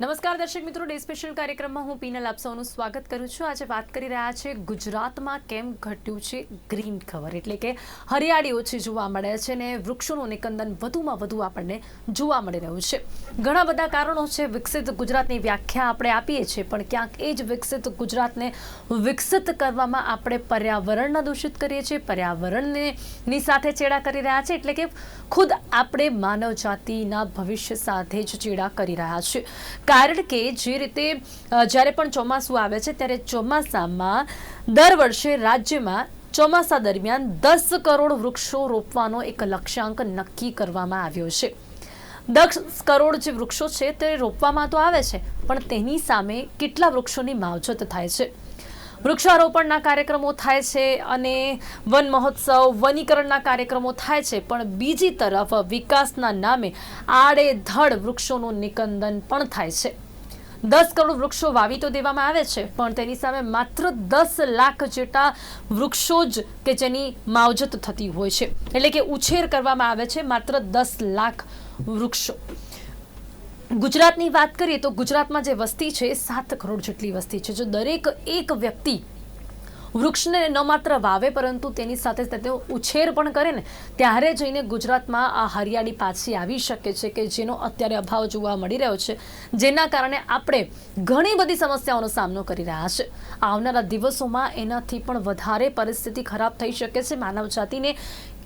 નમસ્કાર દર્શક મિત્રો, ડે સ્પેશિયલ કાર્યક્રમમાં હું પીનલ આપ સૌનું સ્વાગત કરું છું. આજે વાત કરી રહ્યા છે ગુજરાતમાં કેમ ઘટ્યું છે ગ્રીન કવર એટલે કે હરિયાળી ઓછી જોવા મળે છે ને વૃક્ષોનું નિકંદન વધુમાં વધુ આપણને જોવા મળી રહ્યું છે. ઘણા બધા કારણો છે વિકસિત ગુજરાતની વ્યાખ્યા આપણે આપીએ છીએ, પણ ક્યાંક એ જ વિકસિત ગુજરાતને વિકસિત કરવામાં આપણે પર્યાવરણને દૂષિત કરીએ છીએ, પર્યાવરણને સાથે ચેડા કરી રહ્યા છે, એટલે કે ખુદ આપણે માનવ જાતિના ભવિષ્ય સાથે જ ચેડા કરી રહ્યા છે. કારણ કે જે રીતે જ્યારે પણ ચોમાસું આવે છે, ત્યારે ચોમાસામાં દર વર્ષે રાજ્યમાં ચોમાસા દરમિયાન દસ કરોડ વૃક્ષો રોપવાનો એક લક્ષ્યાંક નક્કી કરવામાં આવ્યો છે. દસ કરોડ જે વૃક્ષો છે તે રોપવામાં તો આવે છે, પણ તેની સામે કેટલા વૃક્ષોની માવજત થાય છે? વૃક્ષારોપણના કાર્યક્રમો થાય છે અને વન મહોત્સવ, વનીકરણના કાર્યક્રમો થાય છે. પણ બીજી તરફ વિકાસના નામે આડેધડ વૃક્ષોનું નિકંદન પણ થાય છે. દસ કરોડ વૃક્ષો વાવી તો દેવામાં આવે છે, પણ તેની સામે માત્ર દસ લાખ જેટલા વૃક્ષો જ કે જેની માવજત થતી હોય છે. એટલે કે ઉછેર કરવામાં આવે છે માત્ર દસ લાખ વૃક્ષો. ગુજરાતની વાત કરીએ તો ગુજરાતમાં જે વસ્તી છે, સાત કરોડ જેટલી વસ્તી છે, જો દરેક એક વ્યક્તિ વૃક્ષને ન માત્ર વાવે, પરંતુ તેની સાથે તેનો ઉછેર પણ કરે ને. ત્યારે જઈને ગુજરાતમાં આ હરિયાળી પાછી આવી શકે છે કે જેનો અત્યારે અભાવ જોવા મળી રહ્યો છે, જેના કારણે આપણે ઘણી બધી સમસ્યાઓનો સામનો કરી રહ્યા છે. આવનારા દિવસોમાં એનાથી પણ વધારે પરિસ્થિતિ ખરાબ થઈ શકે છે. માનવ જાતિને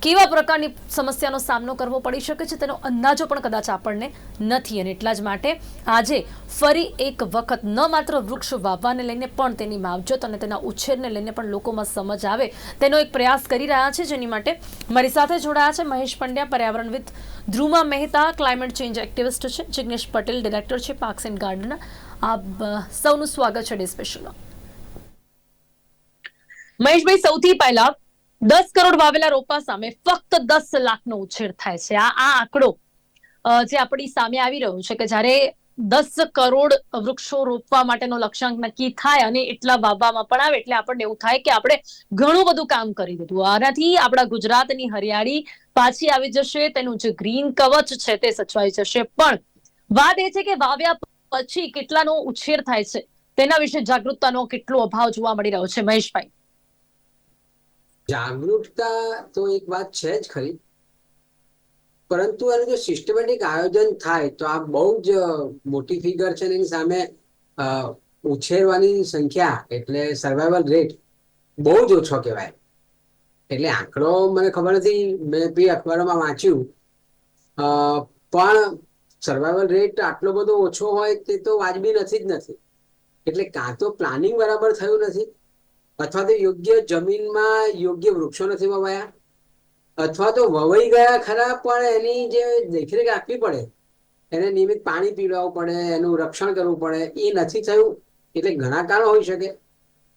કેવા પ્રકારની સમસ્યાનો સામનો કરવો પડી શકે છે તેનો અંદાજો પણ કદાચ આપણને નથી અને એટલા જ માટે આજે ફરી એક વખત ન માત્ર વૃક્ષ વાવવાને લઈને પણ તેની માવજત અને તેના ઉછેરને લઈને પણ લોકોમાં સમજ આવે તેનો એક પ્રયાસ કરી રહ્યા છે, જેની માટે મારી સાથે જોડાયા છે Mahesh Pandya પર્યાવરણવિદ Dhruma Mehta climate change activist છે, જિગ્નેશ પટેલ ડિરેક્ટર છે પાર્ક્સ એન્ડ ગાર્ડન આપ સૌનું સ્વાગત છે ડે સ્પેશલમાં મહેશભાઈ, સૌથી પહેલા દસ કરોડ વાવેલા રોપા સામે ફક્ત દસ લાખનો ઉછેર થાય છે. આ આ આંકડો જે આપણી સામે આવી રહ્યો છે કે જ્યારે દસ કરોડ વૃક્ષો રોપવા માટેનો લક્ષ્યાંક નક્કી થાય અને એટલા વાવવામાં પણ આવે એટલે આપણને એવું થાય કે આપણે ઘણું બધું કામ કરી દીધું. આનાથી આપણા ગુજરાતની હરિયાળી પાછી આવી જશે, તેનું જે ગ્રીન કવચ છે તે સચવાઈ જશે. પણ વાત એ છે કે વાવ્યા પછી કેટલાનો ઉછેર થાય છે, તેના વિશે જાગૃતતાનો કેટલો અભાવ જોવા મળી રહ્યો છે મહેશભાઈ? જાગૃતતા તો એક વાત છે જ ખરી. પરંતુ એનું જો સિસ્ટમેટિક આયોજન થાય તો આ બહુ જ મોટી ફિગર છે એની સામે ઉછેરવાની સંખ્યા એટલે સર્વાઈવલ રેટ બહુ જ ઓછો કહેવાય. એટલે આંકડો મને ખબર નથી, મેં બી અખબારોમાં વાંચ્યું. પણ સર્વાઈવલ રેટ આટલો બધો ઓછો હોય તે તો વાજબી નથી જ નથી. એટલે કાં તો પ્લાનિંગ બરાબર થયું નથી. અથવા તો યોગ્ય જમીનમાં યોગ્ય વૃક્ષો નથી વવાયા, અથવા તો વવાઈ ગયા ખરા, પણ એની જે દેખરેખ રાખવી પડે, એને નિયમિત પાણી પીવડાવવું પડે, એનું રક્ષણ કરવું પડે, એ નથી થયું, એટલે ઘણા કારણો હોઈ શકે.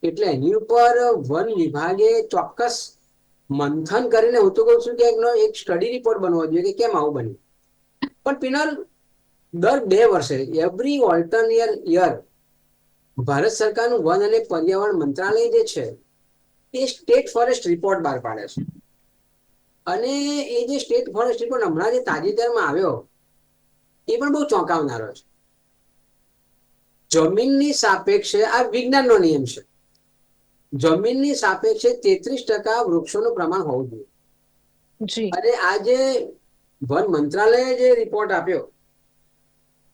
એટલે એની ઉપર વન વિભાગે ચોક્કસ મંથન કરીને, હું તો કહું છું કે એનો એક સ્ટડી રિપોર્ટ બનવો જોઈએ કે કેમ આવું બન્યું. પણ પિનલ, દર બે વર્ષે એવરી ઓલ્ટરનિયર યર ભારત સરકારનું વન અને પર્યાવરણ મંત્રાલય જે છે એ સ્ટેટ ફોરેસ્ટ રિપોર્ટ બહાર પાડે છે. અને એ જે સ્ટેટ ફોરેસ્ટ રિપોર્ટ હમણાં જે તાજેતરમાં આવ્યો એ પણ બહુ ચોંકાવનારો છે. જમીનની સાપેક્ષે આ વિજ્ઞાનનો નિયમ છે. જમીનની સાપેક્ષે તેત્રીસ ટકા વૃક્ષોનું પ્રમાણ હોવું જોઈએ. અને આ જે વન મંત્રાલયે જે રિપોર્ટ આપ્યો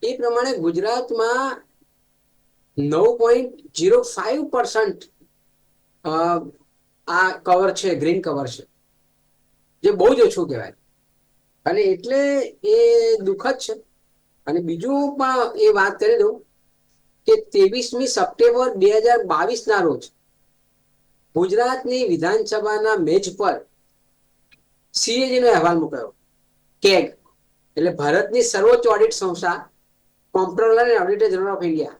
એ પ્રમાણે ગુજરાતમાં નવ પોઈન્ટ જીરો ફાઈવ પર્સન્ટ આ કવર છે ગ્રીન કવર છે. જે બહુ જ ઓછું કહેવાય. અને એટલે એ દુઃખદ છે. અને બીજું પણ એ વાત કરી દઉં કે ત્રેવીસમી સપ્ટેમ્બર બે હજાર બાવીસના રોજ ગુજરાતની વિધાનસભાના મેજ પર સીએજીનો અહેવાલ મુકાયો. કેગ, એટલે ભારતની સર્વોચ્ચ ઓડિટ સંસ્થા comptroller and auditor general of India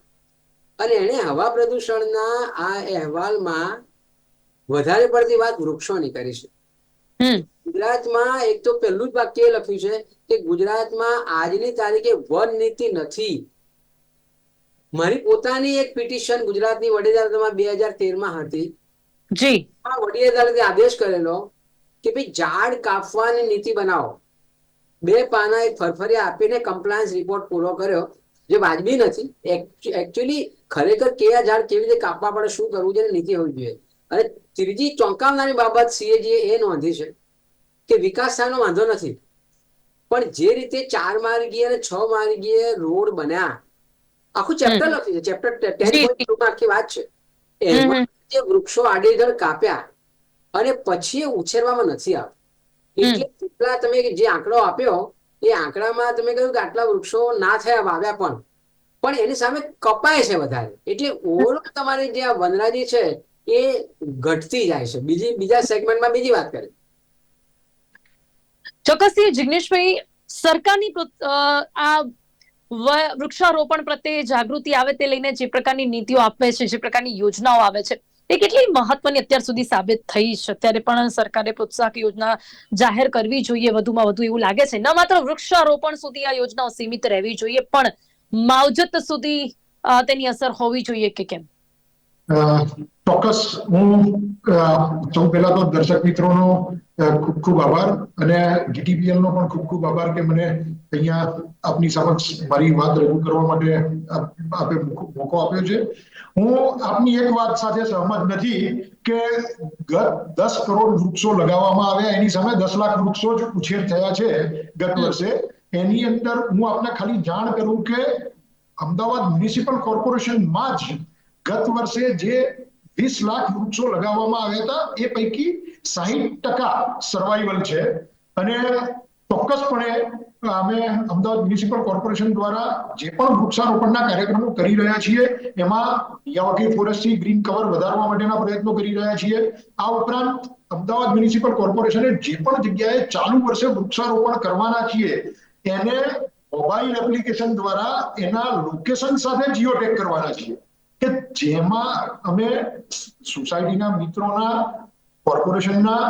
અને એણે હવા પ્રદૂષણના આ અહેવાલમાં વધારે પડતી વાત વૃક્ષોની કરી છે. ગુજરાતમાં એક તો પહેલું જ વાક્ય લખ્યું છે કે ગુજરાતમાં આજની તારીખે વન નીતિ નથી. મારી પોતાની એક પિટિશન ગુજરાતની વડી અદાલતમાં બે હજાર તેરમાં હતી. જી. આ વડી અદાલતે આદેશ કરેલો કે ભાઈ ઝાડ કાપવાની નીતિ બનાવો. બે પાના એક ફરફરિયા આપીને કમ્પ્લાયન્સ રિપોર્ટ પૂરો કર્યો જે વાજબી નથી. એકચ્યુઅલી ખરેખર કયા ઝાડ કેવી રીતે કાપવા પડે શું કરવું છે નીતિ હોવી જોઈએ. અને ત્રીજી ચોંકાવનારી બાબત સીએજીએ એ નોંધી છે કે વિકાસ થવાનો વાંધો નથી. પણ જે રીતે ચાર માર્ગીય અને છ માર્ગીય રોડ બન્યા આખું ચેપ્ટર લખ્યું છે ચેપ્ટર ટેન આખી વાત છે. એમાં જે વૃક્ષો આડેધડ કાપ્યા અને પછી ઉછેરવામાં નથી આવતા એટલે એટલા તમે જે આંકડો આપ્યો એ આંકડામાં તમે કહ્યું કે આટલા વૃક્ષો ના થયા વાવ્યા પણ. પણ એની સામે કપાય છે વધારે. એટલે ઓવરઓલ તમારી જે આ વનરાજી છે, એ ઘટતી જાય છે. બીજી, બીજા સેગમેન્ટમાં બીજી વાત કરી ચોક્કસથી જિગ્નેશભાઈ, સરકારની આ વૃક્ષારોપણ પ્રત્યે જાગૃતિ આવે તે લઈને જે પ્રકારની નીતિઓ આપે છે, જે પ્રકારની યોજનાઓ આવે છે, એ કેટલી મહત્વની અત્યાર સુધી સાબિત થઈ છે? અત્યારે પણ સરકારે પ્રોત્સાહક યોજના જાહેર કરવી જોઈએ, વધુમાં વધુ એવું લાગે છે. ન માત્ર વૃક્ષારોપણ સુધી આ યોજનાઓ સીમિત રહેવી જોઈએ, પણ માવજત સુધી તેની અસર હોવી જોઈએ કે કેમ? ચોક્કસ. હું સૌ પહેલા તો દર્શક મિત્રોનો ખૂબ ખૂબ આભાર અને જીટીપીએલ નો પણ ખૂબ ખૂબ આભાર કે મને અહીંયા આપની સમક્ષ મારી વાત રજૂ કરવા માટે આપે મોકો આપ્યો છે. હું આપની એક વાત સાથે સહમત નથી કે ગત દસ કરોડ વૃક્ષો લગાવવામાં આવ્યા. એની સામે દસ લાખ વૃક્ષો જ ઉછેર થયા છે ગત વર્ષે. એની અંદર હું આપને ખાલી જાણ કરું કે અમદાવાદ મ્યુનિસિપલ કોર્પોરેશનમાં જ ગત વર્ષે જે વીસ લાખ વૃક્ષો લગાવવામાં આવ્યા હતા, એ પૈકી સાહીઠ ટકા સર્વાઈવલ છે. અને ચોક્કસપણે અમે અમદાવાદ મ્યુનિસિપલ કોર્પોરેશન દ્વારા જે પણ વૃક્ષારોપણના કાર્યક્રમો કરી રહ્યા છીએ, એમાં યાવકી ફોરેસ્ટથી ગ્રીન કવર વધારવા માટેના પ્રયત્નો કરી રહ્યા છીએ. આ ઉપરાંત અમદાવાદ મ્યુનિસિપલ કોર્પોરેશને જે પણ જગ્યાએ ચાલુ વર્ષે વૃક્ષારોપણ કરવાના છીએ એને મોબાઈલ એપ્લિકેશન દ્વારા એના લોકેશન સાથે જીઓ ટેગ કરવાના છીએ. કે જેમાં અમે સોસાયટીના મિત્રોના કોર્પોરેશનના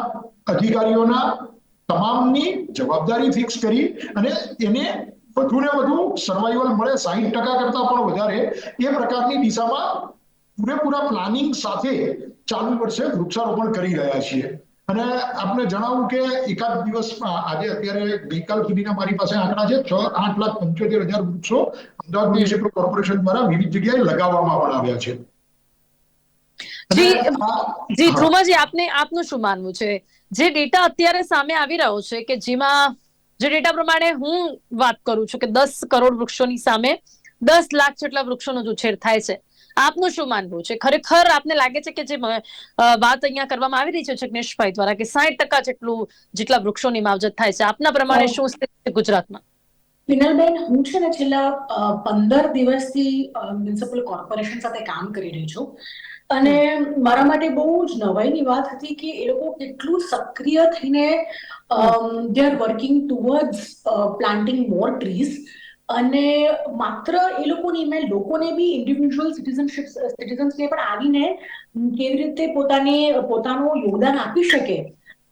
અધિકારીઓના તમામની જવાબદારી ફિક્સ કરી અને એને વધુ ને વધુ સર્વાઈવલ મળે સાહીઠ ટકા કરતા પણ વધારે એ પ્રકારની દિશામાં પૂરેપૂરા પ્લાનિંગ સાથે ચાલુ વર્ષે વૃક્ષારોપણ કરી રહ્યા છીએ. અને આપને જણાવું કે એકાદ દિવસમાં આજે અત્યારે ગઈકાલ સુધીના મારી પાસે આંકડા છે છ આઠ લાખ પંચોતેર હજાર વૃક્ષો અમદાવાદ મ્યુનિસિપલ કોર્પોરેશન દ્વારા વિવિધ જગ્યાએ લગાવવામાં પણ આવ્યા છે. જી, જી હા. આપને આપનું શું માનવું છે? જે ડેટા અત્યારે સામે આવી રહ્યો છે કે જેમાં જે ડેટા પ્રમાણે હું વાત કરું છું કે દસ કરોડ વૃક્ષોની સામે દસ લાખ જેટલા વૃક્ષોનો જ ઉછેર થાય છે. આપનું શું માનવું છે? ખરેખર આપને લાગે છે કે જે વાત અહીંયા કરવામાં આવી રહી છે જગ્નેશભાઈ દ્વારા કે સાઠ ટકા જેટલું જેટલા વૃક્ષોની માવજત થાય છે આપના પ્રમાણે શું સ્થિતિ છે ગુજરાતમાં? વિનલબેન હું છે ને છેલ્લા પંદર દિવસથી મ્યુનિસિપલ કોર્પોરેશન સાથે કામ કરી રહી છું. અને મારા માટે બહુ જ નવાઈની વાત હતી કે એ લોકો કેટલું સક્રિય થઈને they are working towards planting more trees અને માત્ર એ લોકોની મેં લોકોને બી ઇન્ડિવિજ્યુઅલ સિટીઝનશિપ સિટીઝન્સને પણ આવીને કેવી રીતે પોતાને પોતાનું યોગદાન આપી શકે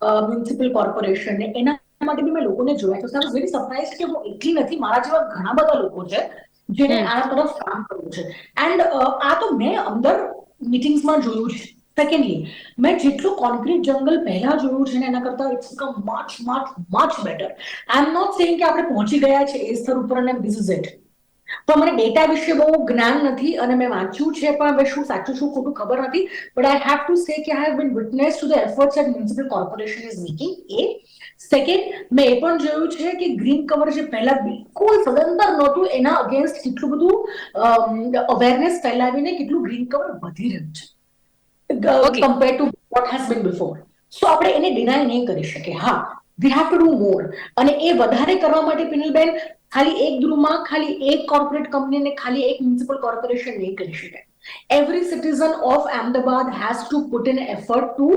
મ્યુનિસિપલ કોર્પોરેશનને એના માટે બી મેં લોકોને જોયા છે આઈ વેરી સરપ્રાઇઝ કે હું એકલી નથી મારા જેવા ઘણા બધા લોકો છે જેને. આ તરફ કામ કરવું છે એન્ડ આ તો મેં અંદર મિટિંગ્સમાં જોયું છે સેકન્ડલી મેં જેટલું કોન્ક્રીટ જંગલ પહેલા જોયું છે ને એના કરતા it's become much much much better I am not saying કે આપણે પહોંચી ગયા છે એ સ્તર ઉપર અને ધીસ ઇઝ ઇટ તો મને ડેટા વિશે બહુ જ્ઞાન નથી અને મેં વાંચ્યું છે પણ હવે શું સાચું, શું ખોટું ખબર નથી. But I have to say કે I have been witness to the efforts at municipal corporation is making a second મેં એ પણ જોયું છે કે ગ્રીન કવર જે પહેલા બિલકુલ સદંતર નહોતું, એના અગેન્સ્ટ કેટલું બધું અવેરનેસ ફેલાવીને કેટલું ગ્રીન કવર વધી રહ્યું છે. Compare to what has been before so આપણે એને ડિનાય નહીં કરી શકીએ. હા we have to do more અને એ વધારે કરવા માટે પિનલબેન ખાલી એક ધ્રુવમાં ખાલી એક કોર્પોરેટ કંપનીને ખાલી એક મ્યુનિસિપલ કોર્પોરેશન નહીં કરી શકે every citizen of Ahmedabad has to put in effort to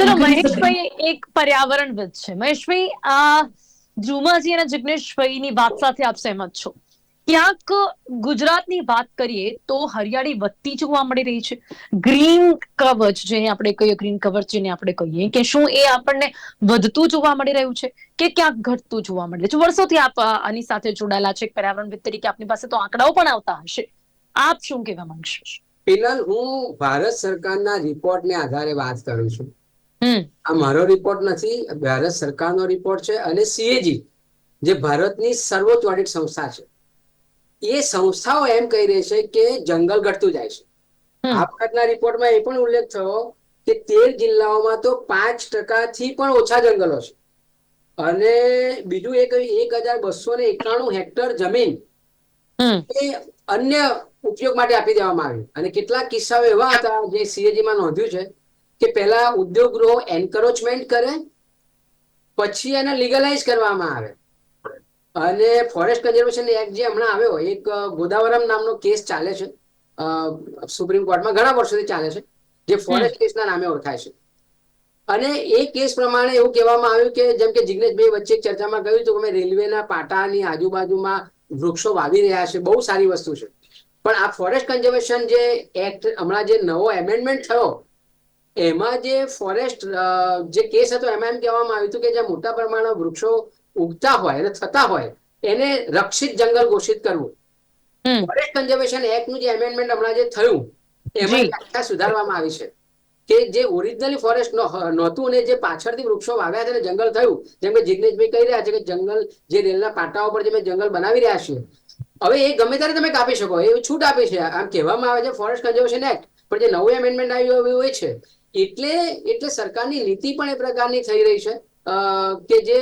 ચલો મહેશભાઈ એક પર્યાવરણવિદ છે. મહેશભાઈ આ ધ્રુમાજી અને જિગ્નેશભાઈની વાત સાથે આપ સહેમત છો? ક્યાંક ગુજરાતની વાત કરીએ તો હરિયાળી વધતી જોવા મળી રહી છે. ગ્રીન કવચ જેને આપણે કહીએ ગ્રીન કવચ જેને આપણે કહીએ કે શું એ આપણને વધતું જોવા મળી રહ્યું છે કે ક્યાંક ઘટતું જોવા મળી રહ્યું છે? વર્ષોથી આપ આની સાથે જોડાયેલા છે. પર્યાવરણવિદ તરીકે આપની પાસે તો આંકડાઓ પણ આવતા હશે. આપ શું કહેવા માંગશો? પિલન હું ભારત સરકારના રિપોર્ટને આધારે વાત કરું છું. આ મારો રિપોર્ટ નથી ભારત સરકારનો રિપોર્ટ છે અને સીએજી જે ભારતની સર્વોચ્ચ ઓડિટ સંસ્થા છે. એ સંસ્થાઓ એમ કહી રહી છે કે જંગલ ઘટતું જાય છે. આપઘાતના આ વખતના રિપોર્ટમાં એ પણ ઉલ્લેખ થયો કે તેર જિલ્લાઓમાં તો પાંચ ટકાથી પણ ઓછા જંગલો છે. અને બીજું એક એક હજાર બસો ને એકાણું હેક્ટર જમીન એ અન્ય ઉપયોગ માટે આપી દેવામાં આવી. અને કેટલાક કિસ્સાઓ એવા હતા જે સીએજીમાં નોંધ્યું છે કે પહેલા ઉદ્યોગ ગૃહો એન્કરોચમેન્ટ કરે પછી એને લીગલાઇઝ કરવામાં આવે. અને ફોરેસ્ટ કન્ઝર્વેશન એક્ટ જે હમણાં આવ્યો એક ગોદાવરમ નામનો કેસ ચાલે છે. સુપ્રીમ કોર્ટમાં ઘણા વર્ષોથી ચાલે છે જે ફોરેસ્ટ કેસના નામે ઓળખાય છે. અને એ કેસ પ્રમાણે એવું કહેવામાં આવ્યું કે જેમ કે જિગ્નેશભાઈ વચ્ચે ચર્ચામાં કહ્યું હતું કે અમે રેલવેના પાટાની આજુબાજુમાં વૃક્ષો વાવી રહ્યા છે બહુ સારી વસ્તુ છે. પણ આ ફોરેસ્ટ કન્ઝર્વેશન જે એક્ટ હમણાં જે નવો એમેન્ડમેન્ટ થયો એમાં જે ફોરેસ્ટ જે કેસ હતો એમાં એમ કહેવામાં આવ્યું હતું કે જ્યાં મોટા પ્રમાણમાં વૃક્ષો ઉગતા હોય અને થતા હોય એને રક્ષિત જંગલ ઘોષિત કરવું. ફોરેસ્ટ કન્ઝર્વેશન એક્ટનું જે એમેન્ડમેન્ટ હમણાં જે થયું એમાં વ્યાખ્યા સુધારવામાં આવી છે કે જે ઓરિજિનલી ફોરેસ્ટ નહોતું અને જે પાછળથી વૃક્ષો વાવ્યા છે અને જંગલ થયું જેમ કે જિગ્નેશભાઈ કહી રહ્યા છે કે જંગલ જે રેલના પાટાઓ પર જે જંગલ બનાવી રહ્યા છીએ. હવે એ ગમે ત્યારે તમે કાપી શકો એ છૂટ આપી છે. આમ કહેવામાં આવે છે ફોરેસ્ટ કન્ઝર્વેશન એક્ટ પણ જે નવું એમેન્ડમેન્ટ આવ્યું એવું એ છે. એટલે એટલે સરકારની નીતિ પણ એ પ્રકારની થઈ રહી છે. કે જે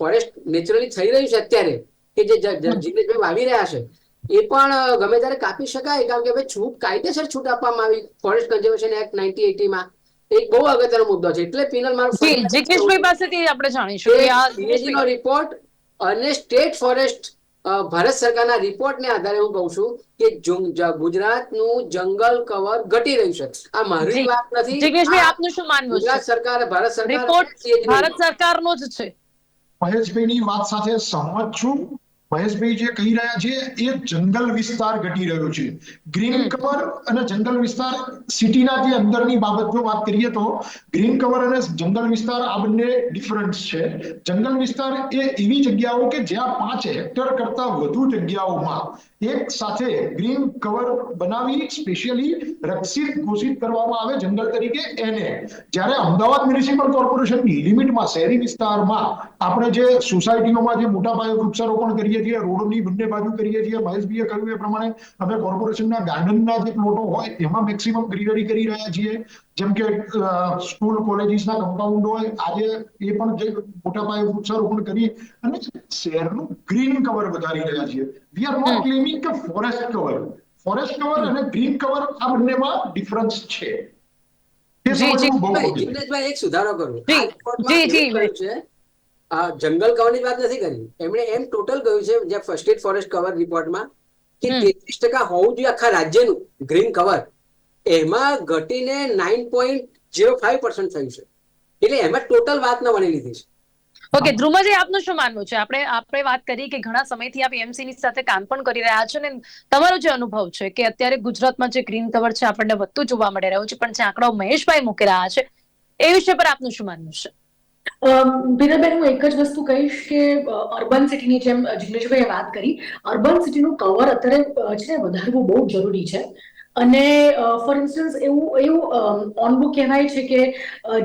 ફોરેસ્ટ નેચરલી થઈ રહ્યું છે અત્યારે કે જે જિગ્નેશભાઈ વાવી રહ્યા છે એ પણ ગમે ત્યારે કાપી શકાય કારણ કે ભાઈ છૂટ કાયદેસર છૂટ આપવામાં આવી ફોરેસ્ટ કન્ઝર્વેશન એક્ટ નાઇન્ટી એટીમાં એક બહુ અગત્યનો મુદ્દો છે. એટલે પિનલ મારું જી જિગ્નેશભાઈ પાસેથી આપણે જાણીશું રિપોર્ટ અને સ્ટેટ ફોરેસ્ટ ભારત સરકારના રિપોર્ટને આધારે હું કહું છું કે ગુજરાતનું જંગલ કવર ઘટી રહ્યું છે. આ મારી વાત નથી. જિગ્નેશભાઈ આપનું શું માનવું ગુજરાત સરકાર ભારત સરકાર રિપોર્ટ ભારત સરકારનો જ છે. મહેશભાઈની વાત સાથે સહમત છું. મહેશભાઈ જે કહી રહ્યા છે એ જંગલ વિસ્તાર ઘટી રહ્યો છે. ગ્રીન કવર અને જંગલ વિસ્તાર સિટીના જે અંદરની બાબતનો વાત કરીએ તો ગ્રીન કવર અને જંગલ વિસ્તાર આ બંને ડિફરન્સ છે. જંગલ વિસ્તાર એ એવી જગ્યાઓ કે જ્યાં પાંચ હેક્ટર કરતા વધુ જગ્યાઓમાં એક સાથે ગ્રીન કવર બનાવી સ્પેશિયલી રક્ષિત ઘોષિત કરવામાં આવે જંગલ તરીકે એને. જ્યારે અમદાવાદ મ્યુનિસિપલ કોર્પોરેશનની લિમિટમાં શહેરી વિસ્તારમાં આપણે જે સોસાયટીઓમાં જે મોટા પાયે વૃક્ષારોપણ કરીએ છીએ રોડની બંને બાજુ કરીએ છીએ મહેશભાઈએ કહ્યું એ પ્રમાણે અમે કોર્પોરેશનના ગાર્ડનના જે પ્લોટો હોય એમાં મેક્સિમમ ગ્રીનરી કરી રહ્યા છીએ. જેમ કે સ્કૂલ કોલેજીસના કમ્પાઉન્ડ હોય આજે એ પણ જે મોટા પાયે વૃક્ષારોપણ કરી અને શહેરનું ગ્રીન કવર વધારી રહ્યા છીએ. વી આર નોટ ક્લેમિંગ કે ફોરેસ્ટ કવર ફોરેસ્ટ કવર અને ગ્રીન કવર આ બંનેમાં ડિફરન્સ છે. જી, જી. એક સુધારો કરું. જી, જી, આ જંગલ કવરની વાત નથી કરી. એમણે એમ ટોટલ કહ્યું છે જે ફર્સ્ટ ફોરેસ્ટ કવર રિપોર્ટમાં કે તેત્રીસ ટકા હોવું જોઈએ આખા રાજ્યનું ગ્રીન કવર એમાં ઘટીને nine point zero five percent થયું છે. એટલે એમાં ટોટલ વાત ન વણી લીધી છે. ઓકે ધ્રુવજી આપનું શું માનવું છે? આપણે આપણે વાત કરી કે ઘણા સમયથી આપ એમસી ની સાથે કામ પણ કરી રહ્યા છો ને તમારો જે અનુભવ છે કે અત્યારે ગુજરાતમાં જે ગ્રીન કવર છે આપણને વધતું જોવા મળી રહ્યું છે પણ જે આંકડાઓ મહેશભાઈ મૂકી રહ્યા છે. એ વિષય પર આપનું શું માનવું છે? બીનાબેન હું એક જ વસ્તુ કહીશ કે અર્બન સિટીની જેમ જિગ્નેશભાઈએ વાત કરી અર્બન સિટીનું કવર અત્યારે છે ને, વધારવું બહુ જરૂરી છે. અને ફોર ઇન્સ્ટન્સ એવું એવું ઓનબુક કહેવાય છે કે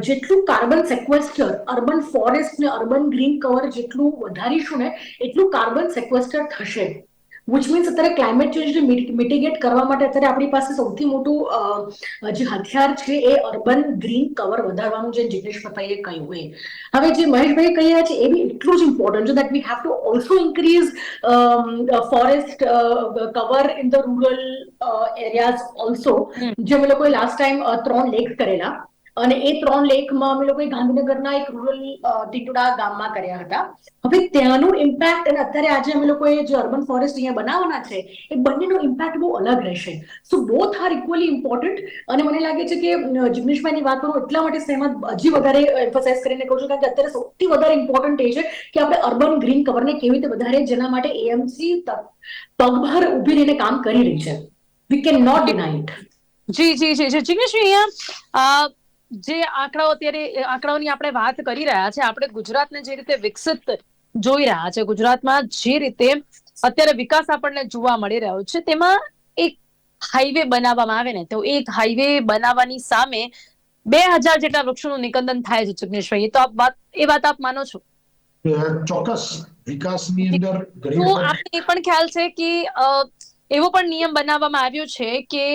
જેટલું કાર્બન સેક્વેસ્ટર અર્બન ફોરેસ્ટ ને અર્બન ગ્રીન કવર જેટલું વધારીશું ને, એટલું કાર્બન સેક્વેસ્ટર થશે. વિચ મીન્સ અત્યારે ક્લાઇમેટ ચેન્જને મિટિગેટ કરવા માટે અત્યારે આપણી પાસે સૌથી મોટું જે હથિયાર છે એ અર્બન ગ્રીન કવર વધારવાનું જે જિગ્નેશ પપાઈએ કહ્યું એ. હવે જે મહેશભાઈ કહી રહ્યા છે એ બી એટલું જ ઇમ્પોર્ટન્ટ છે that we have to also increase forest cover in the rural areas also. જે અમે લોકોએ લાસ્ટ ટાઈમ ત્રણ લેક કરેલા. અને એ ત્રણ લેખમાં અમે લોકોએ ગાંધીનગરના એક રૂરલ ટીટુડા ગામમાં કર્યા હતા. હવે ત્યાંનું ઇમ્પેક્ટ અને અત્યારે આજે અમે લોકોએ જે અર્બન ફોરેસ્ટ અહીંયા બનાવવાના છે, એ બંનેનો ઇમ્પેક્ટ બહુ અલગ રહેશે. So both are equally important અને મને લાગે છે કે જિગ્નેશભાઈની વાત કરું એટલા માટે સહેમત, હજી વધારે એમ્ફસાઇઝ કરીને કહું છું કારણ કે અત્યારે સૌથી વધારે ઇમ્પોર્ટન્ટ એ છે કે આપણે અર્બન ગ્રીન કવરને કેવી રીતે વધારે, જેના માટે એએમસી પગભર ઊભી રહીને કામ કરી રહી છે. We can not deny it જી જી જી જી. જિગ્નેશભાઈ, અહીંયા જે આંકડાઓ અત્યારે આંકડાઓની આપણે વાત કરી રહ્યા છે આપણે ગુજરાતને જે રીતે વિકસિત જોઈ રહ્યા છે ગુજરાતમાં જે રીતે અત્યારે વિકાસ આપણને જોવા મળી રહ્યો છે તેમાં એક હાઈવે બનાવવામાં આવે ને તો એક હાઈવે બનાવવાની સામે બે હજાર જેટલા વૃક્ષોનું નિકંદન થાય છે જગ્નેશભાઈ તો આપ વાત એ વાત આપ માનો છો? ચોક્કસ. વિકાસની અંદર આપને એ પણ ખ્યાલ છે કે એવો પણ નિયમ બનાવવામાં આવ્યો છે કે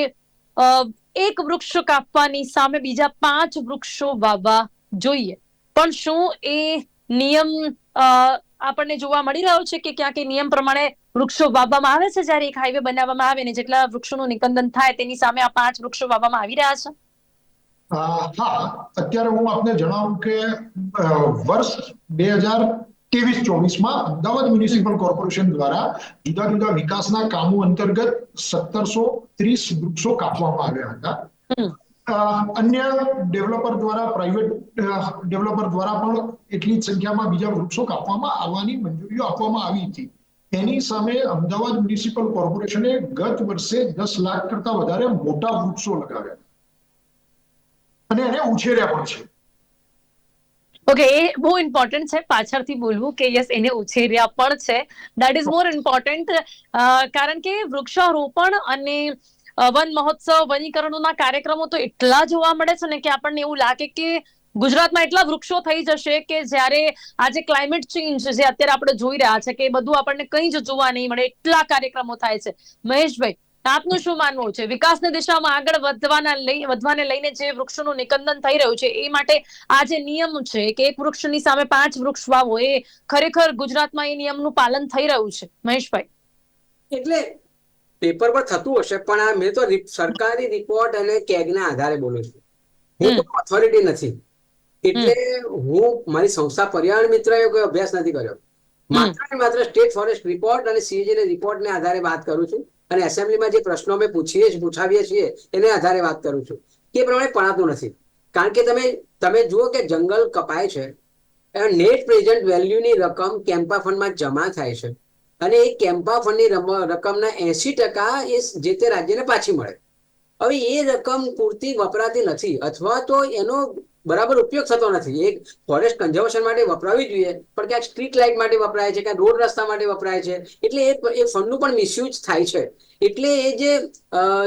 એક વૃક્ષ કાપવાની સામે બીજા પાંચ વૃક્ષો વાવવા જોઈએ. પણ શું એ નિયમ આપણને જોવા મળી રહ્યો છે કે ક્યાંક નિયમ પ્રમાણે વૃક્ષો વાવવામાં આવે છે? જ્યારે એક હાઈવે બનાવવામાં આવે ને જેટલા વૃક્ષોનું નિકંદન થાય તેની સામે આ પાંચ વૃક્ષો વાવવામાં આવી રહ્યા છે? હા. અત્યારે હું આપને જણાવું કે વર્ષ બે હજાર ત્રેવીસ ચોવીસમાં અમદાવાદ મ્યુનિસિપલ કોર્પોરેશન દ્વારા જુદા જુદા વિકાસના કામો અંતર્ગત સત્તરસો ત્રીસ વૃક્ષો કાપવામાં આવ્યા હતા. અન્ય ડેવલપર દ્વારા પ્રાઇવેટ ડેવલપર દ્વારા પણ એટલી જ સંખ્યામાં બીજા વૃક્ષો કાપવામાં આવવાની મંજૂરીઓ આપવામાં આવી હતી. એની સામે અમદાવાદ મ્યુનિસિપલ કોર્પોરેશને ગત વર્ષે દસ લાખ કરતા વધારે મોટા વૃક્ષો લગાવ્યા. અને એને ઉછેર્યા પણ છે. ઓકે એ બહુ ઇમ્પોર્ટન્ટ છે. પાછળથી બોલવું કે યસ એને ઉછેર્યા પણ છે. દેટ ઇઝ મોર ઇમ્પોર્ટન્ટ કારણ કે વૃક્ષારોપણ અને વન મહોત્સવ, વનીકરણોના કાર્યક્રમો તો એટલા જોવા મળે છે ને કે આપણને એવું લાગે કે ગુજરાતમાં એટલા વૃક્ષો થઈ જશે કે જ્યારે આજે ક્લાઇમેટ ચેન્જ જે અત્યારે આપણે જોઈ રહ્યા છે કે બધું આપણને કંઈ જ જોવા નહીં મળે. એટલા કાર્યક્રમો થાય છે. મહેશભાઈ આપનું શું માનવું છે? વિકાસની દિશામાં આગળ વધવાના લઈ વધવાને લઈને જે વૃક્ષોનું નિકંદન થઈ રહ્યું છે એ માટે આ જે નિયમ છે કે એક વૃક્ષની સામે પાંચ વૃક્ષ વાવો એ ખરેખર ગુજરાતમાં એ નિયમનું પાલન થઈ રહ્યું છે. મહેશભાઈ. એટલે પેપર પર થતું હશે પણ આ મેં તો સરકારી રિપોર્ટ અને કેગના આધારે બોલું છું. હું તો ઓથોરિટી નથી. એટલે હું મારી સંસ્થા પર્યાવરણ મિત્ર કોઈ અભ્યાસ નથી કર્યો. માત્ર ને માત્ર સ્ટેટ ફોરેસ્ટ રિપોર્ટ અને સીએજી રિપોર્ટને આધારે વાત કરું છું. અને એસેમ્બલીમાં જે પ્રશ્નો અમે પૂછીએ છીએ, પૂછાવીએ છીએ, એને આધારે વાત કરું છું. કે પ્રમાણે પણાતું નથી. કારણ કે તમે તમે જુઓ કે જંગલ કપાય છે નેટ પ્રેઝન્ટ વેલ્યુની રકમ કેમ્પા ફંડમાં જમા થાય છે. અને એ કેમ્પા ફંડની રકમના એસી ટકા એ જે તે રાજ્યને પાછી મળે. હવે એ રકમ પૂરતી વપરાતી નથી, અથવા તો એનો બરાબર ઉપયોગ થતો નથી. એક ફોરેસ્ટ કન્ઝર્વેશન માટે વપરાવી જોઈએ પણ ક્યાંક સ્ટ્રીટ લાઇટ માટે વપરાય છે ક્યાંક રોડ રસ્તા માટે વપરાય છે. એટલે એ એ ફંડનું પણ મિસયુઝ થાય છે. એટલે એ જે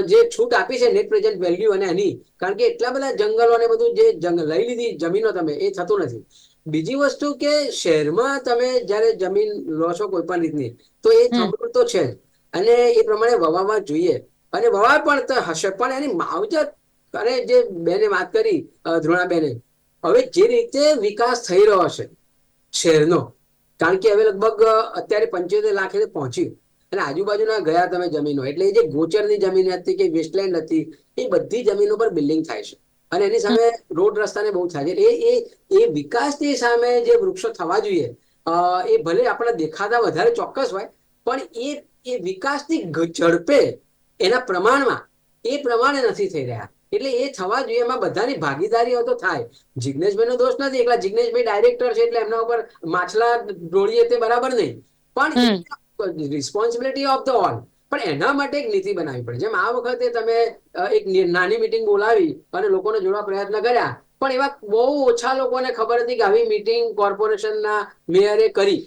જે છૂટ આપી છે નેટ પ્રેઝન્ટ વેલ્યુ અને એની કારણ કે એટલા બધા જંગલો અને બધું જે જંગ લઈ લીધી જમીનો તમે એ થતું નથી. બીજી વસ્તુ કે શહેરમાં તમે જ્યારે જમીન લો છો કોઈ પણ રીતની તો એ હમ. તો છે જ. અને એ પ્રમાણે વવાવા જોઈએ. અને વવા પણ હશે પણ એની માવજત અને જે બેને વાત કરી ધ્રુણાબેને હવે જે રીતે વિકાસ થઈ રહ્યો છે શહેરનો, કારણ કે હવે લગભગ અત્યારે પંચોતેર લાખે પહોંચ્યું. અને આજુબાજુના ગયા તમે જમીનો, એટલે જે ગોચરની જમીન હતી કે વેસ્ટલેન્ડ હતી, એ બધી જમીનો પર બિલ્ડિંગ થાય છે. અને એની સામે રોડ રસ્તાને બહુ થાય છે. એ એ એ વિકાસની સામે જે વૃક્ષો થવા જોઈએ એ ભલે આપણા દેખાતા વધારે ચોક્કસ હોય, પણ એ એ વિકાસની ઝડપે એના પ્રમાણમાં, એ પ્રમાણે નથી થઈ રહ્યા. એટલે એ થવા જોઈએ એમાં બધાની ભાગીદારીઓ તો થાય. જિગ્નેશભાઈનો દોષ નથી એકલા જિગ્નેશભાઈ ડાયરેક્ટર છે એટલે એમના ઉપર માછલા ઢોળીએ તે બરાબર નહીં. પણ રિસ્પોન્સિબિલિટી ઓફ ધ ઓલ પણ એના માટે એક નીતિ બનાવવી પડે. જેમ આ વખતે તમે એક નાની મીટિંગ બોલાવી અને લોકોને જોડવા પ્રયત્ન કર્યા પણ એવા બહુ ઓછા લોકોને ખબર હતી કે આવી મીટિંગ કોર્પોરેશનના મેયરે કરી.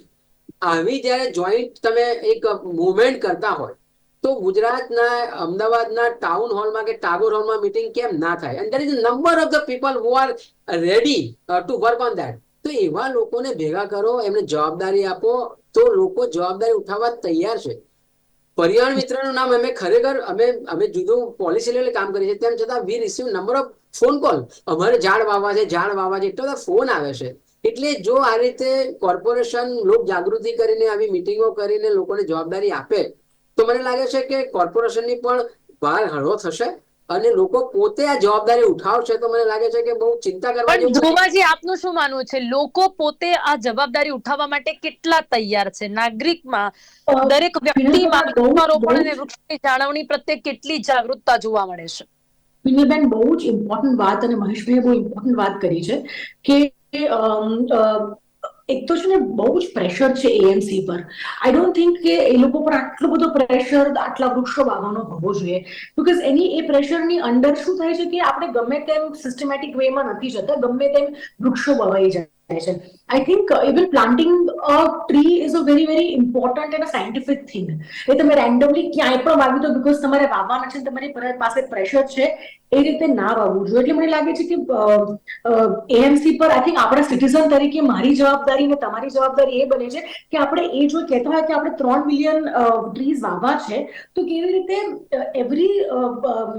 આવી જ્યારે જોઈન્ટ તમે એક મુવમેન્ટ કરતા હોય તો ગુજરાતના, અમદાવાદના ટાઉન હોલમાં કે ટાગોર હોલમાં મિટિંગ કેમ ના થાય? અને there is number of the people who are ready to work on that તો એવા લોકોને ભેગા કરો, એમને જવાબદારી આપો, તો લોકો જવાબદારી ઉઠાવવા તૈયાર છે. પર્યાવરણ મિત્રનું નામ અમે ખરેખર, અમે અમે જુદું પોલિસી લેવલે કામ કરીએ છીએ. તેમ છતાં we receive number of phone call અમારે ઝાડ વાવવા છે, ઝાડ વાવવા છે, એટલા બધા ફોન આવે છે. એટલે જો આ રીતે કોર્પોરેશન લોક જાગૃતિ કરીને આવી મિટિંગો કરીને લોકોને જવાબદારી આપે તો મને લાગે છે કે કોર્પોરેશનની પણ ભાર હળવો થશે અને લોકો પોતે આ જવાબદારી ઉઠાવશે તો મને લાગે છે કે બહુ ચિંતા કરવા પણ જેવું ધ્રુવાજી આપનું શું માનવું છે? લોકો પોતે આ જવાબદારી ઉઠાવવા માટે કેટલા તૈયાર છે? નાગરિકમાં દરેક વ્યક્તિમાં વૃક્ષારોપણ અને વૃક્ષની જાળવણી પ્રત્યે કેટલી જાગૃતતા જોવા મળે છે? વિનયબેન બહુ જ ઇમ્પોર્ટન્ટ વાત અને મહેશભાઈએ બહુ ઇમ્પોર્ટન્ટ વાત કરી છે કે અમ, અ, એક તો છે ને બહુ જ પ્રેશર છે એએમસી પર. આઈ ડોન્ટ થિંક કે એ લોકો પર આટલો બધો પ્રેશર આટલા વૃક્ષો વાવવાનો હોવો જોઈએ. બીકોઝ એની, એ પ્રેશરની અંડર શું થાય છે કે આપણે ગમે તેમ સિસ્ટમેટિક વેમાં નથી જતા, ગમે તેમ વૃક્ષો વવાઈ જાય છે. I think even planting a tree is a very very important and scientific thing એ તમે રેન્ડમલી ક્યાંય પણ વાવી દો બીકોઝ તમારે વાવવાના છે તમારી પાસે પ્રેશર છે એ રીતે ના વાવવું જોઈએ. એટલે મને લાગે છે કે એએમસી પર આઈ થિંક આપણા સિટીઝન તરીકે મારી જવાબદારી અને તમારી જવાબદારી એ બને છે કે આપણે એ જો કહેતા હોય કે આપણે ત્રણ મિલિયન ટ્રીઝ વાવવા છે, તો કેવી રીતે every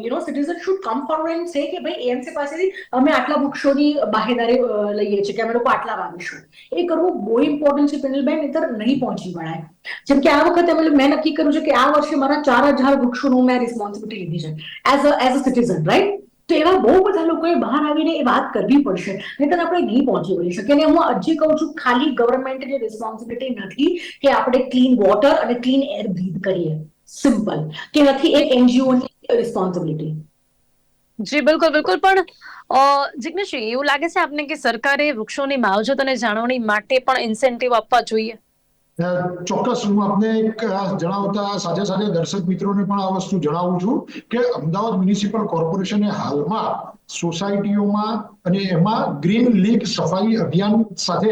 you know citizen should come forward and say કે ભાઈ એએમસી પાસેથી અમે આટલા વૃક્ષોની બાહેદારી લઈએ છીએ કે અમે લોકો આટલા વાવીશું. એ કરવું બહુ ઇમ્પોર્ટન્ટ છે પિનલબેન નહીતર નહીં પહોંચી વળાય. જેમ કે આ વખતે અમે મેં નક્કી કર્યું છે કે આ વર્ષે મારા ચાર હજાર વૃક્ષોનું મેં રિસ્પોન્સિબિલિટી લીધી છે. As a as a citizen right તો એવા બહુ બધા લોકોએ બહાર આવીને એ વાત કરવી પડશે. નહીતર આપણે નહીં પહોંચી વળી શકીએ. અને હું હજી કહું છું ખાલી ગવર્મેન્ટની રિસ્પોન્સિબિલિટી નથી કે આપણે ક્લીન વોટર અને ક્લીન એર બ્રીથ કરીએ. સિમ્પલ કે નથી એક એનજીઓની રિસ્પોન્સિબિલિટી જી બિલકુલ બિલકુલ. પણ અ, એવું લાગે છે આપને કે સરકારે વૃક્ષોની માવજત અને જાળવણી માટે પણ ઇન્સેન્ટિવ આપવા જોઈએ? ચોક્કસ હું આપને જણાવતા સાથે સાથે દર્શક મિત્રોને પણ આ વસ્તુ જણાવું છું કે અમદાવાદ મ્યુનિસિપલ કોર્પોરેશને હાલમાં સોસાયટીઓમાં અને એમાં ગ્રીન લીગ સફાઈ અભિયાન સાથે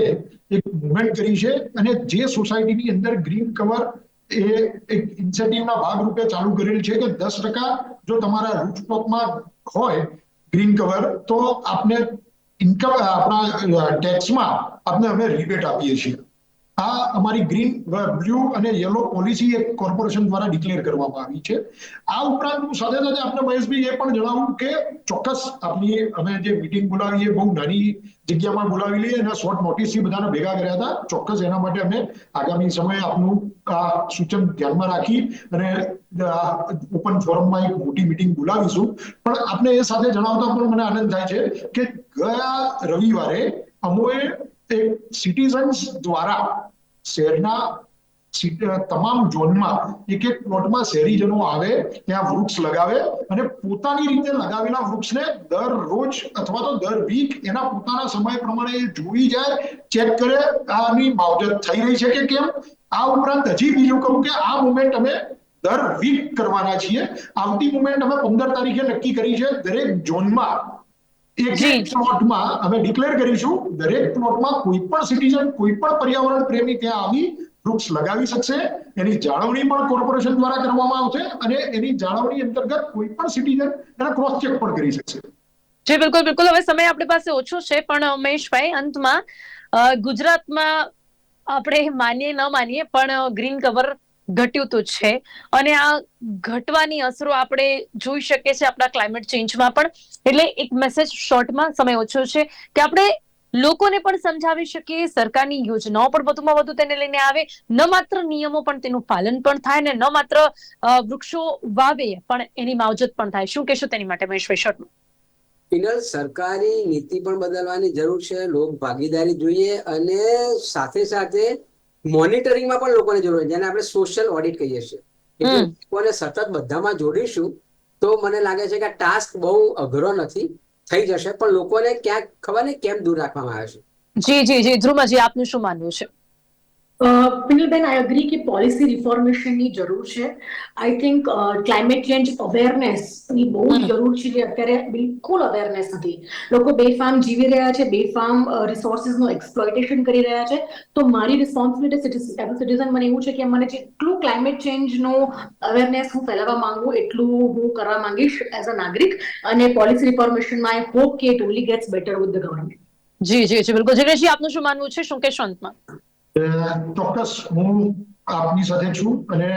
એક મુવમેન્ટ કરી છે અને જે સોસાયટીની અંદર ગ્રીન કવર એ એક ઇન્સેન્ટિવના ભાગરૂપે ચાલુ કરેલ છે કે દસ ટકા જો તમારા રૂફટોપમાં હોય ગ્રીન કવર તો આપને ઇન્કમ આપણા ટેક્સમાં આપને અમે રિબેટ આપીએ છીએ. આ અમારી ગ્રીન બ્લુ અને યલો પોલિસી એક કોર્પોરેશન દ્વારા ડિક્લેર કરવામાં આવી છે. આ ઉપરાંત હું સાથે સાથે આપણે મહેશભાઈ એ પણ જણાવું કે ચોક્કસ આપની અમે જે મિટિંગ બોલાવીએ, બહુ નાની જગ્યામાં બોલાવી લઈએ અને શોર્ટ નોટિસથી બધાને ભેગા કર્યા હતા. ચોક્કસ એના માટે અમે આગામી સમયે આપનું આ સૂચન ધ્યાનમાં રાખી અને ઓપન ફોરમમાં એક મોટી મિટિંગ બોલાવીશું. પણ આપને એ સાથે જણાવતા પણ મને આનંદ થાય છે કે ગયા રવિવારે અમોએ એક સિટીઝન્સ દ્વારા શહેરના તમામ ઝોનમાં એક એક પ્લોટમાં શહેરીજનો આવે, ત્યાં વૃક્ષ લગાવે અને પોતાની રીતે લગાવેલા વૃક્ષને દરરોજ અથવા તો દર વીક એના પોતાના સમય પ્રમાણે જોઈ જાય, ચેક કરે આની માવજત થઈ રહી છે કે કેમ? આ ઉપરાંત હજી બીજું કહું કે આ મુમેન્ટ અમે દર વીક કરવાના છીએ. આવતી મુમેન્ટ અમે પંદર તારીખે નક્કી કરી છે, દરેક ઝોનમાં એક એક પ્લોટમાં અમે ડિક્લેર કરીશું દરેક પ્લોટમાં કોઈ પણ સિટીઝન કોઈ પણ પર્યાવરણ પ્રેમી ત્યાં આવી વૃક્ષ લગાવી શકશે. એની જાળવણી પણ કોર્પોરેશન દ્વારા કરવામાં આવશે અને એની જાળવણી અંતર્ગત કોઈ પણ સિટીઝન એના ક્રોસ ચેક પણ કરી શકશે. જી બિલકુલ બિલકુલ. હવે સમય આપણી પાસે ઓછો છે પણ ઉમેશભાઈ અંતમાં ગુજરાતમાં આપણે માનીએ ન માનીએ પણ ગ્રીન કવર ઘટ્યું તો છે. અને આ ઘટવાની અસરો આપણે જોઈ શકીએ છીએ આપણા ક્લાઇમેટ ચેન્જમાં પણ. એટલે એક મેસેજ શોર્ટમાં સમય ઓછો છે કે આપણે લોકોને પણ સમજાવી શકીએ, સરકારની યોજનાઓ પણ વધુમાં વધુ તેને લઈને આવે. ન માત્ર નિયમો પણ તેનું પાલન પણ થાય ને ન માત્ર વૃક્ષો વાવે પણ એની માવજત પણ થાય. શું કહેશો તેની માટે મહેશભાઈ શોર્ટમાં સરકારી નીતિ પણ બદલવાની જરૂર છે. લોક ભાગીદારી જોઈએ અને સાથે સાથે મોનિટરિંગમાં પણ લોકોને જરૂર જેને આપણે સોશિયલ ઓડિટ કહીએ છીએ. એટલે લોકોને સતત બધામાં જોડીશું તો મને લાગે છે કે આ ટાસ્ક બહુ અઘરો નથી થઈ જશે. પણ લોકોને ક્યાંક ખબર નહીં કેમ દૂર રાખવામાં આવે છે. જી જી જી. ધ્રુમાજી આપનું શું માનવું છે? પિનલબેન આઈ અગ્રી કે પોલિસી રિફોર્મેશનની જરૂર છે. આઈ થિંક ક્લાઇમેટ ચેન્જ અવેરનેસની બહુ જરૂર છે જે અત્યારે બિલકુલ અવેરનેસ નથી. લોકો બેફામ જીવી રહ્યા છે બેફામ રિસોર્સિસનું એક્સપ્લોઇટેશન કરી રહ્યા છે. તો મારી રિસ્પોન્સિબિલિટી એઝ સિટીઝન મને એવું છે કે મને જેટલું ક્લાઇમેટ ચેન્જનો અવેરનેસ હું ફેલાવવા માંગુ એટલું હું કરવા માંગીશ એઝ અ નાગરિક. અને પોલિસી રિફોર્મેશનમાં આઈ હોપ કે it only gets better with the government જી જી જી બિલકુલ. જિગ્નેશજી આપનું શું માનવું છે? શું કહેશો અંતમાં? ચોક્કસ હું આપની સાથે છું અને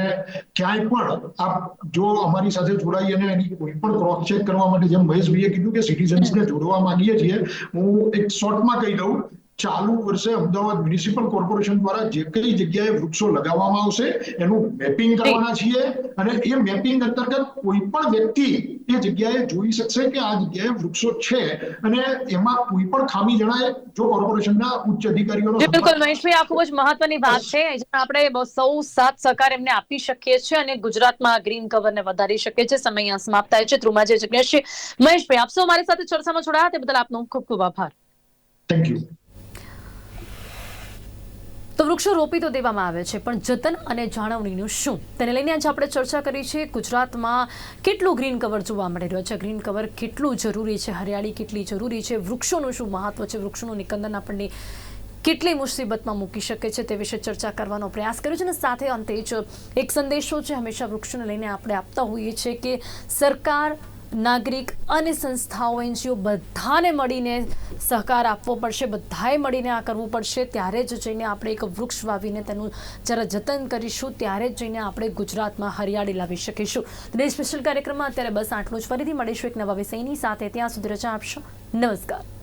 ક્યાંય પણ આપ જો અમારી સાથે જોડાઈ અને એની કોઈ પણ ક્રોસ ચેક કરવા માટે જેમ મહેશભાઈએ કીધું કે સિટીઝન્સને જોડવા માંગીએ છીએ હું એક શોર્ટમાં કહી દઉં ચાલુ વર્ષે અમદાવાદ મ્યુનિસિપલ કોર્પોરેશન દ્વારા જે કઈ જગ્યાએ વૃક્ષો લગાવવામાં આવશે એનું મેપિંગ કરવાના છીએ અને એ મેપિંગ અંતર્ગત કોઈ પણ વ્યક્તિ એ જગ્યાએ જોઈ શકશે કે આ જગ્યાએ વૃક્ષો છે. અને એમાં કોઈ પણ ખામી જણાય જો કોર્પોરેશનના ઉચ્ચ અધિકારીઓનો બિલકુલ. મહેશભાઈ આ ખૂબ જ મહત્વની વાત છે. આપણે સૌ સાથ સહકાર એમને આપી શકીએ છીએ અને ગુજરાતમાં ગ્રીન કવરને વધારી શકીએ છીએ. સમય અહીંયા સમાપ્ત થાય છે. ધ્રુમાજી જિગ્નેશજી મહેશભાઈ આપ સૌ મારી સાથે ચર્ચામાં જોડાયા. તે બદલ આપનો ખૂબ ખૂબ આભાર. થેન્ક યુ તો વૃક્ષો રોપી તો દેવામાં આવે છે, પણ જતન અને જાળવણીનું શું? તેને લઈને આજે આપણે ચર્ચા કરી છે, ગુજરાતમાં કેટલું ગ્રીન કવર જોવા મળી રહ્યો છે? ગ્રીન કવર કેટલું જરૂરી છે? હરિયાળી કેટલી જરૂરી છે? વૃક્ષોનું શું મહત્વ છે? વૃક્ષોનું નિકંદન આપણને કેટલી મુસીબતમાં મૂકી શકે છે? તે વિશે ચર્ચા કરવાનો પ્રયાસ કર્યો છે અને સાથે અંતે જ એક સંદેશો છે, હંમેશા વૃક્ષોને લઈને આપણે આપતા હોઈએ છીએ કે સરકાર, નાગરિક અને સંસ્થાઓ, એનજીઓ બધાને મળીને સહકાર આપવો પડશે, બધાએ મળીને આ કરવું પડશે. ત્યારે જ જઈને આપણે એક વૃક્ષ વાવીને તેનું જ્યારે જતન કરીશું. ત્યારે જ જઈને આપણે ગુજરાતમાં હરિયાળી લાવી શકીશું. તો સ્પેશિયલ કાર્યક્રમમાં અત્યારે બસ આટલું જ. ફરીથી મળીશું એક નવા વિષયની સાથે. ત્યાં સુધી રજા આપશો. નમસ્કાર.